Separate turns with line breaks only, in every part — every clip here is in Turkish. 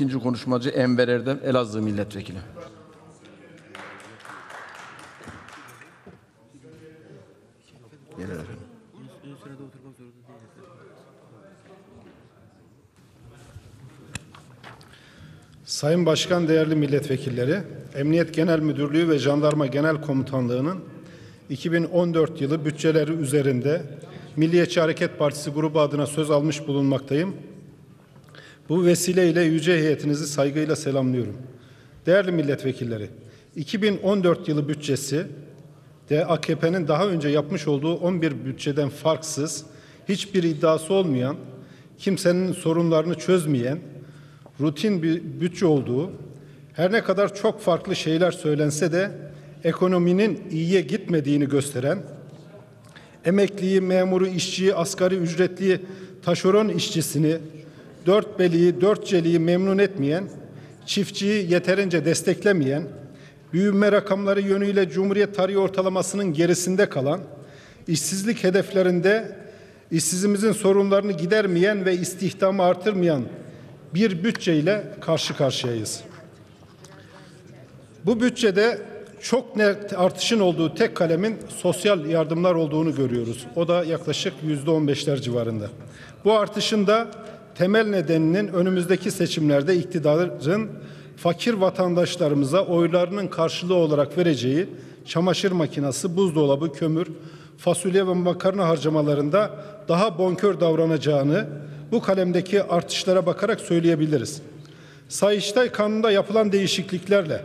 İkinci konuşmacı Enver Erdem, Elazığ Milletvekili.
Sayın Başkan, değerli milletvekilleri, Emniyet Genel Müdürlüğü ve Jandarma Genel Komutanlığı'nın 2014 yılı bütçeleri üzerinde Milliyetçi Hareket Partisi grubu adına söz almış bulunmaktayım. Bu vesileyle yüce heyetinizi saygıyla selamlıyorum. Değerli milletvekilleri, 2014 yılı bütçesi de AKP'nin daha önce yapmış olduğu 11 bütçeden farksız, hiçbir iddiası olmayan, kimsenin sorunlarını çözmeyen, rutin bir bütçe olduğu, her ne kadar çok farklı şeyler söylense de ekonominin iyiye gitmediğini gösteren, emekliyi, memuru, işçiyi, asgari ücretliyi, taşeron işçisini, dört beliği, dört celiği memnun etmeyen, çiftçiyi yeterince desteklemeyen, büyüme rakamları yönüyle Cumhuriyet tarihi ortalamasının gerisinde kalan, işsizlik hedeflerinde işsizimizin sorunlarını gidermeyen ve istihdamı artırmayan bir bütçeyle karşı karşıyayız. Bu bütçede çok net artışın olduğu tek kalemin sosyal yardımlar olduğunu görüyoruz. O da yaklaşık yüzde on beşler civarında. Bu artışın da temel nedeninin önümüzdeki seçimlerde iktidarın fakir vatandaşlarımıza oylarının karşılığı olarak vereceği çamaşır makinesi, buzdolabı, kömür, fasulye ve makarna harcamalarında daha bonkör davranacağını bu kalemdeki artışlara bakarak söyleyebiliriz. Sayıştay kanunda yapılan değişikliklerle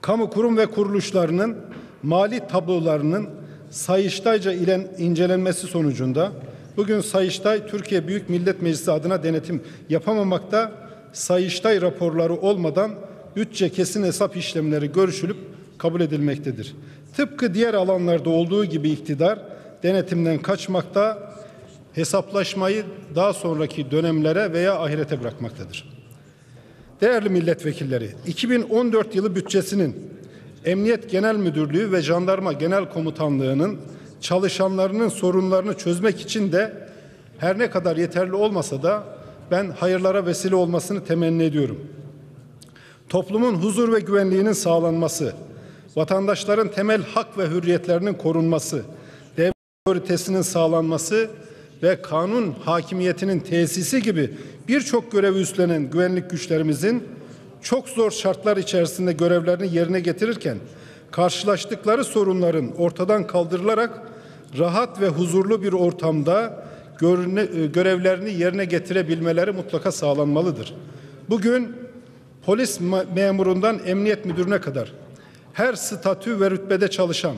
kamu kurum ve kuruluşlarının mali tablolarının Sayıştayca ile incelenmesi sonucunda bugün Sayıştay Türkiye Büyük Millet Meclisi adına denetim yapamamakta Sayıştay raporları olmadan bütçe kesin hesap işlemleri görüşülüp kabul edilmektedir. Tıpkı diğer alanlarda olduğu gibi iktidar denetimden kaçmakta, hesaplaşmayı daha sonraki dönemlere veya ahirete bırakmaktadır. Değerli milletvekilleri, 2014 yılı bütçesinin Emniyet Genel Müdürlüğü ve Jandarma Genel Komutanlığı'nın çalışanlarının sorunlarını çözmek için de her ne kadar yeterli olmasa da ben hayırlara vesile olmasını temenni ediyorum. Toplumun huzur ve güvenliğinin sağlanması, vatandaşların temel hak ve hürriyetlerinin korunması, devlet otoritesinin sağlanması ve kanun hakimiyetinin tesisi gibi birçok görevi üstlenen güvenlik güçlerimizin çok zor şartlar içerisinde görevlerini yerine getirirken karşılaştıkları sorunların ortadan kaldırılarak rahat ve huzurlu bir ortamda görevlerini yerine getirebilmeleri mutlaka sağlanmalıdır. Bugün polis memurundan emniyet müdürüne kadar her statü ve rütbede çalışan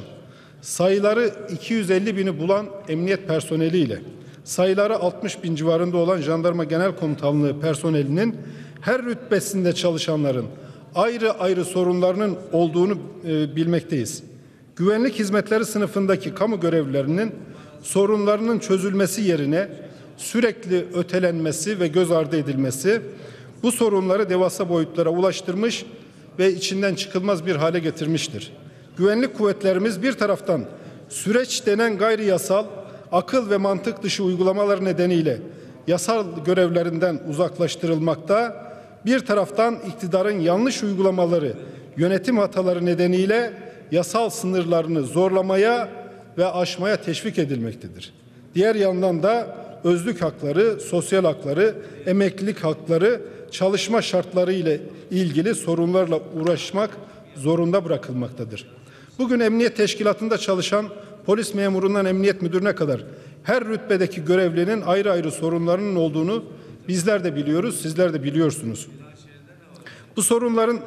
sayıları 250 bini bulan emniyet personeliyle sayıları 60 bin civarında olan Jandarma Genel Komutanlığı personelinin her rütbesinde çalışanların ayrı ayrı sorunlarının olduğunu e, bilmekteyiz. Güvenlik hizmetleri sınıfındaki kamu görevlilerinin sorunlarının çözülmesi yerine sürekli ötelenmesi ve göz ardı edilmesi bu sorunları devasa boyutlara ulaştırmış ve içinden çıkılmaz bir hale getirmiştir. Güvenlik kuvvetlerimiz bir taraftan süreç denen gayri yasal akıl ve mantık dışı uygulamalar nedeniyle yasal görevlerinden uzaklaştırılmakta, bir taraftan iktidarın yanlış uygulamaları, yönetim hataları nedeniyle yasal sınırlarını zorlamaya ve aşmaya teşvik edilmektedir. Diğer yandan da özlük hakları, sosyal hakları, emeklilik hakları, çalışma şartları ile ilgili sorunlarla uğraşmak zorunda bırakılmaktadır. Bugün emniyet teşkilatında çalışan polis memurundan emniyet müdürüne kadar her rütbedeki görevlinin ayrı ayrı sorunlarının olduğunu bizler de biliyoruz, sizler de biliyorsunuz. Bu sorunların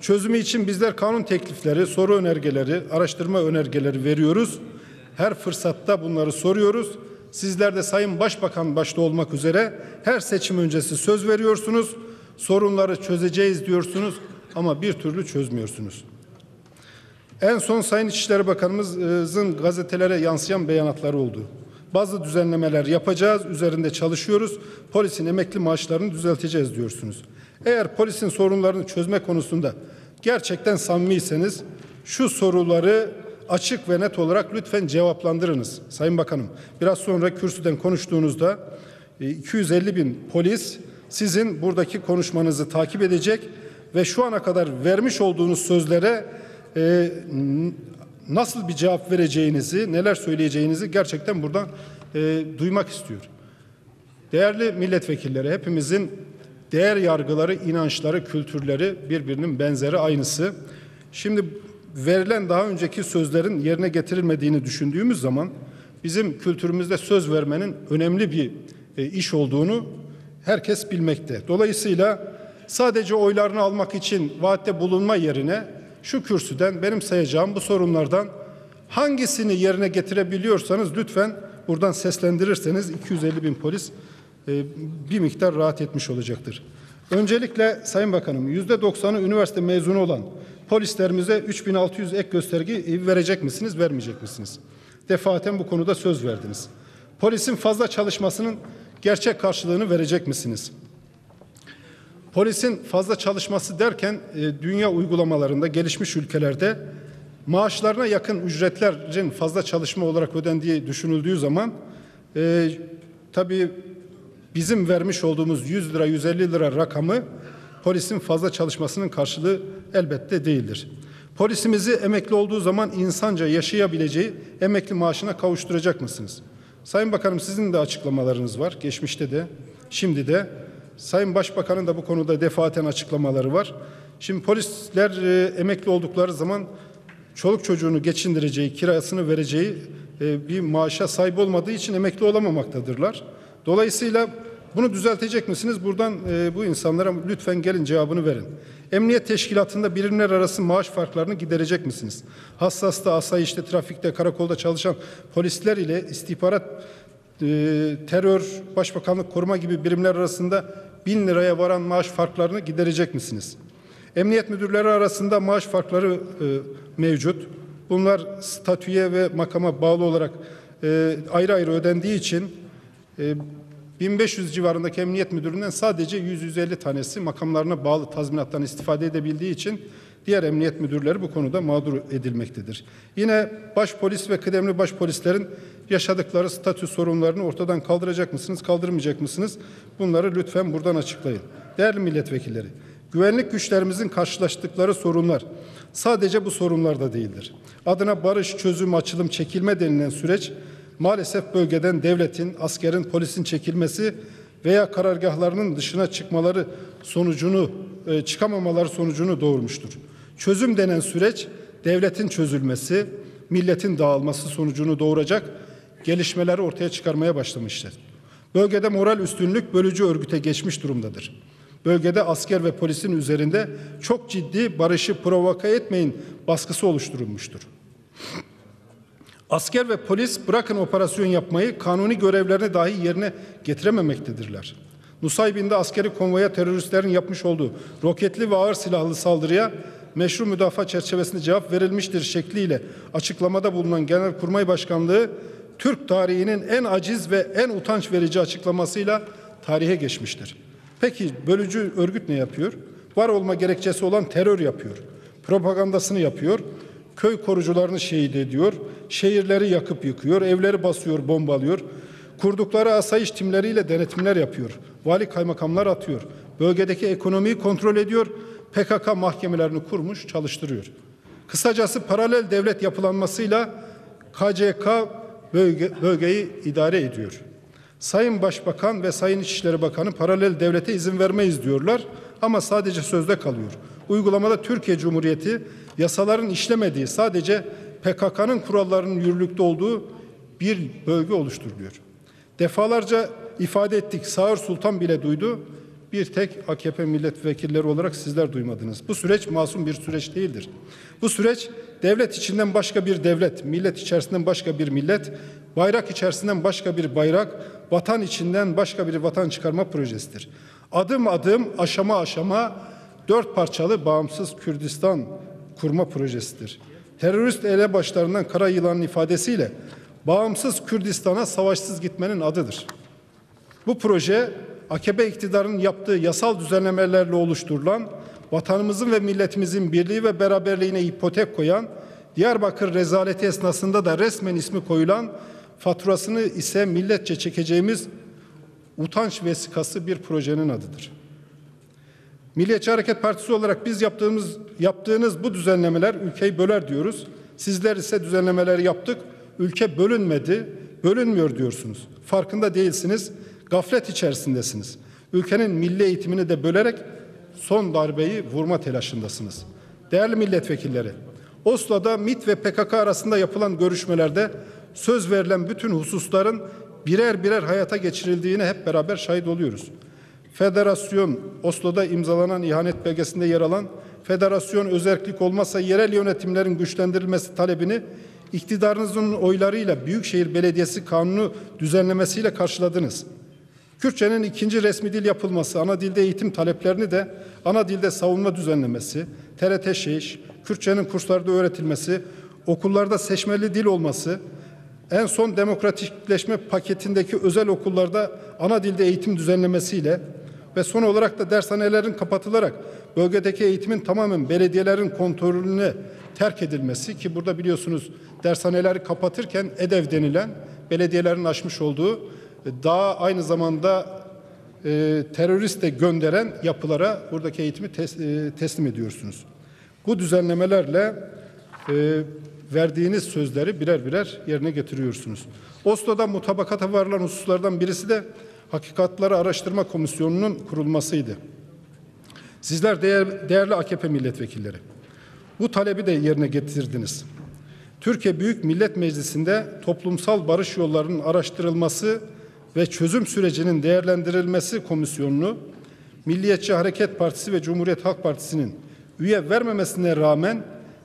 çözümü için bizler kanun teklifleri, soru önergeleri, araştırma önergeleri veriyoruz. Her fırsatta bunları soruyoruz. Sizler de Sayın Başbakan başta olmak üzere her seçim öncesi söz veriyorsunuz. Sorunları çözeceğiz diyorsunuz ama bir türlü çözmüyorsunuz. En son Sayın İçişleri Bakanımızın gazetelere yansıyan beyanatları oldu. Bazı düzenlemeler yapacağız, üzerinde çalışıyoruz. Polisin emekli maaşlarını düzelteceğiz diyorsunuz. Eğer polisin sorunlarını çözme konusunda gerçekten samimiyseniz şu soruları açık ve net olarak lütfen cevaplandırınız. Sayın Bakanım, biraz sonra kürsüden konuştuğunuzda 250 e, bin polis sizin buradaki konuşmanızı takip edecek ve şu ana kadar vermiş olduğunuz sözlere e, nasıl bir cevap vereceğinizi, neler söyleyeceğinizi gerçekten buradan e, duymak istiyor. Değerli milletvekilleri, hepimizin değer yargıları, inançları, kültürleri birbirinin benzeri, aynısı. Şimdi verilen daha önceki sözlerin yerine getirilmediğini düşündüğümüz zaman bizim kültürümüzde söz vermenin önemli bir e, iş olduğunu herkes bilmekte. Dolayısıyla sadece oylarını almak için vaatte bulunma yerine şu kürsüden benim sayacağım bu sorunlardan hangisini yerine getirebiliyorsanız lütfen buradan seslendirirseniz 250 bin polis e, bir miktar rahat etmiş olacaktır. Öncelikle Sayın Bakanım yüzde doksanı üniversite mezunu olan polislerimize 3600 ek gösterge verecek misiniz, vermeyecek misiniz? Defaten bu konuda söz verdiniz. Polisin fazla çalışmasının gerçek karşılığını verecek misiniz? Polisin fazla çalışması derken e, dünya uygulamalarında gelişmiş ülkelerde maaşlarına yakın ücretlerin fazla çalışma olarak ödendiği düşünüldüğü zaman e, tabii bizim vermiş olduğumuz 100 lira 150 lira rakamı polisin fazla çalışmasının karşılığı elbette değildir. Polisimizi emekli olduğu zaman insanca yaşayabileceği emekli maaşına kavuşturacak mısınız? Sayın Bakanım sizin de açıklamalarınız var. Geçmişte de, şimdi de. Sayın Başbakan'ın da bu konuda defaten açıklamaları var. Şimdi polisler e, emekli oldukları zaman çoluk çocuğunu geçindireceği, kirasını vereceği e, bir maaşa sahip olmadığı için emekli olamamaktadırlar. Dolayısıyla bunu düzeltecek misiniz? Buradan e, bu insanlara lütfen gelin cevabını verin. Emniyet teşkilatında birimler arası maaş farklarını giderecek misiniz? Hassasta, asayişte, trafikte, karakolda çalışan polisler ile istihbarat, terör, başbakanlık, koruma gibi birimler arasında bin liraya varan maaş farklarını giderecek misiniz? Emniyet müdürleri arasında maaş farkları e, mevcut. Bunlar statüye ve makama bağlı olarak e, ayrı ayrı ödendiği için e, 1500 civarındaki emniyet müdüründen sadece 100-150 tanesi makamlarına bağlı tazminattan istifade edebildiği için diğer emniyet müdürleri bu konuda mağdur edilmektedir. Yine başpolis ve kıdemli başpolislerin yaşadıkları statü sorunlarını ortadan kaldıracak mısınız, kaldırmayacak mısınız? Bunları lütfen buradan açıklayın. Değerli milletvekilleri, güvenlik güçlerimizin karşılaştıkları sorunlar sadece bu sorunlarda değildir. Adına barış, çözüm, açılım, çekilme denilen süreç maalesef bölgeden devletin, askerin, polisin çekilmesi veya karargahlarının dışına çıkmaları sonucunu e, çıkamamaları sonucunu doğurmuştur. Çözüm denen süreç devletin çözülmesi, milletin dağılması sonucunu doğuracak gelişmeleri ortaya çıkarmaya başlamıştır. Bölgede moral üstünlük bölücü örgüte geçmiş durumdadır. Bölgede asker ve polisin üzerinde çok ciddi barışı provoka etmeyin baskısı oluşturulmuştur. Asker ve polis bırakın operasyon yapmayı kanuni görevlerini dahi yerine getirememektedirler. Nusaybin'de askeri konvoya teröristlerin yapmış olduğu roketli ve ağır silahlı saldırıya meşru müdafaa çerçevesinde cevap verilmiştir şekliyle açıklamada bulunan Genelkurmay Başkanlığı Türk tarihinin en aciz ve en utanç verici açıklamasıyla tarihe geçmiştir. Peki bölücü örgüt ne yapıyor? Var olma gerekçesi olan terör yapıyor. Propagandasını yapıyor köy korucularını şehit ediyor, şehirleri yakıp yıkıyor, evleri basıyor, bombalıyor. Kurdukları asayiş timleriyle denetimler yapıyor. Vali kaymakamlar atıyor. Bölgedeki ekonomiyi kontrol ediyor. PKK mahkemelerini kurmuş, çalıştırıyor. Kısacası paralel devlet yapılanmasıyla KCK bölge, bölgeyi idare ediyor. Sayın Başbakan ve Sayın İçişleri Bakanı paralel devlete izin vermeyiz diyorlar ama sadece sözde kalıyor. Uygulamada Türkiye Cumhuriyeti yasaların işlemediği sadece PKK'nın kurallarının yürürlükte olduğu bir bölge oluşturuluyor. Defalarca ifade ettik. Sağır Sultan bile duydu. Bir tek AKP milletvekilleri olarak sizler duymadınız. Bu süreç masum bir süreç değildir. Bu süreç devlet içinden başka bir devlet, millet içerisinden başka bir millet, bayrak içerisinden başka bir bayrak, vatan içinden başka bir vatan çıkarma projesidir. Adım adım, aşama aşama dört parçalı bağımsız Kürdistan kurma projesidir. Terörist elebaşlarından Kara Yılan'ın ifadesiyle bağımsız Kürdistan'a savaşsız gitmenin adıdır. Bu proje AKP iktidarının yaptığı yasal düzenlemelerle oluşturulan vatanımızın ve milletimizin birliği ve beraberliğine ipotek koyan Diyarbakır rezaleti esnasında da resmen ismi koyulan faturasını ise milletçe çekeceğimiz utanç vesikası bir projenin adıdır. Milliyetçi Hareket Partisi olarak biz yaptığımız yaptığınız bu düzenlemeler ülkeyi böler diyoruz. Sizler ise düzenlemeleri yaptık. Ülke bölünmedi, bölünmüyor diyorsunuz. Farkında değilsiniz, gaflet içerisindesiniz. Ülkenin milli eğitimini de bölerek son darbeyi vurma telaşındasınız. Değerli milletvekilleri, Oslo'da MİT ve PKK arasında yapılan görüşmelerde söz verilen bütün hususların birer birer hayata geçirildiğine hep beraber şahit oluyoruz. Federasyon Oslo'da imzalanan ihanet belgesinde yer alan federasyon özellik olmazsa yerel yönetimlerin güçlendirilmesi talebini iktidarınızın oylarıyla Büyükşehir Belediyesi kanunu düzenlemesiyle karşıladınız. Kürtçenin ikinci resmi dil yapılması, ana dilde eğitim taleplerini de ana dilde savunma düzenlemesi, TRT şiş, Kürtçenin kurslarda öğretilmesi, okullarda seçmeli dil olması, en son demokratikleşme paketindeki özel okullarda ana dilde eğitim düzenlemesiyle ve son olarak da dershanelerin kapatılarak bölgedeki eğitimin tamamen belediyelerin kontrolüne terk edilmesi ki burada biliyorsunuz dershaneleri kapatırken EDEV denilen belediyelerin açmış olduğu daha aynı zamanda e, terörist de gönderen yapılara buradaki eğitimi tes, e, teslim ediyorsunuz. Bu düzenlemelerle e, verdiğiniz sözleri birer birer yerine getiriyorsunuz. Oslo'da mutabakata varılan hususlardan birisi de Hakikatları Araştırma Komisyonu'nun kurulmasıydı. Sizler değer, değerli AKP milletvekilleri, bu talebi de yerine getirdiniz. Türkiye Büyük Millet Meclisi'nde toplumsal barış yollarının araştırılması ve çözüm sürecinin değerlendirilmesi komisyonunu Milliyetçi Hareket Partisi ve Cumhuriyet Halk Partisi'nin üye vermemesine rağmen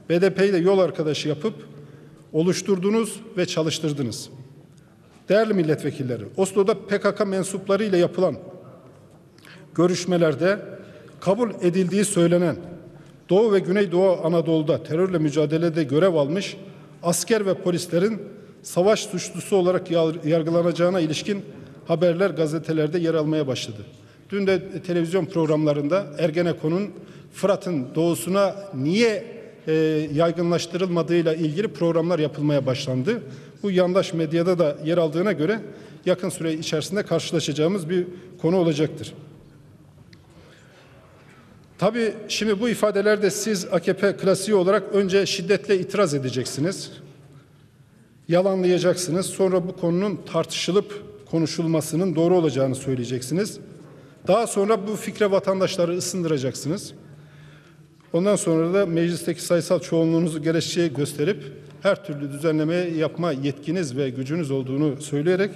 BDP'yi de yol arkadaşı yapıp oluşturdunuz ve çalıştırdınız. Değerli milletvekilleri, Oslo'da PKK mensupları ile yapılan görüşmelerde kabul edildiği söylenen Doğu ve Güneydoğu Anadolu'da terörle mücadelede görev almış asker ve polislerin savaş suçlusu olarak yargılanacağına ilişkin haberler gazetelerde yer almaya başladı. Dün de televizyon programlarında Ergenekon'un Fırat'ın doğusuna niye e, yaygınlaştırılmadığıyla ilgili programlar yapılmaya başlandı. Bu yandaş medyada da yer aldığına göre yakın süre içerisinde karşılaşacağımız bir konu olacaktır. Tabii şimdi bu ifadelerde siz AKP klasiği olarak önce şiddetle itiraz edeceksiniz. Yalanlayacaksınız. Sonra bu konunun tartışılıp konuşulmasının doğru olacağını söyleyeceksiniz. Daha sonra bu fikre vatandaşları ısındıracaksınız. Ondan sonra da meclisteki sayısal çoğunluğunuzu gerekçeyi gösterip her türlü düzenleme yapma yetkiniz ve gücünüz olduğunu söyleyerek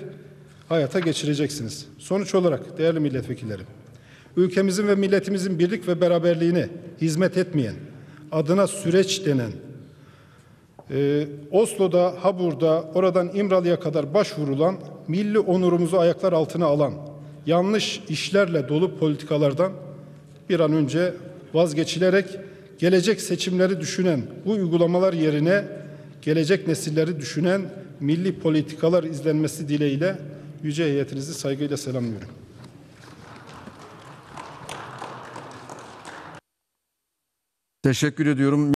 hayata geçireceksiniz. Sonuç olarak değerli milletvekilleri, ülkemizin ve milletimizin birlik ve beraberliğine hizmet etmeyen, adına süreç denen, e, Oslo'da, Habur'da, oradan İmralı'ya kadar başvurulan, milli onurumuzu ayaklar altına alan, yanlış işlerle dolu politikalardan bir an önce vazgeçilerek gelecek seçimleri düşünen bu uygulamalar yerine gelecek nesilleri düşünen milli politikalar izlenmesi dileğiyle yüce heyetinizi saygıyla selamlıyorum.
Teşekkür ediyorum.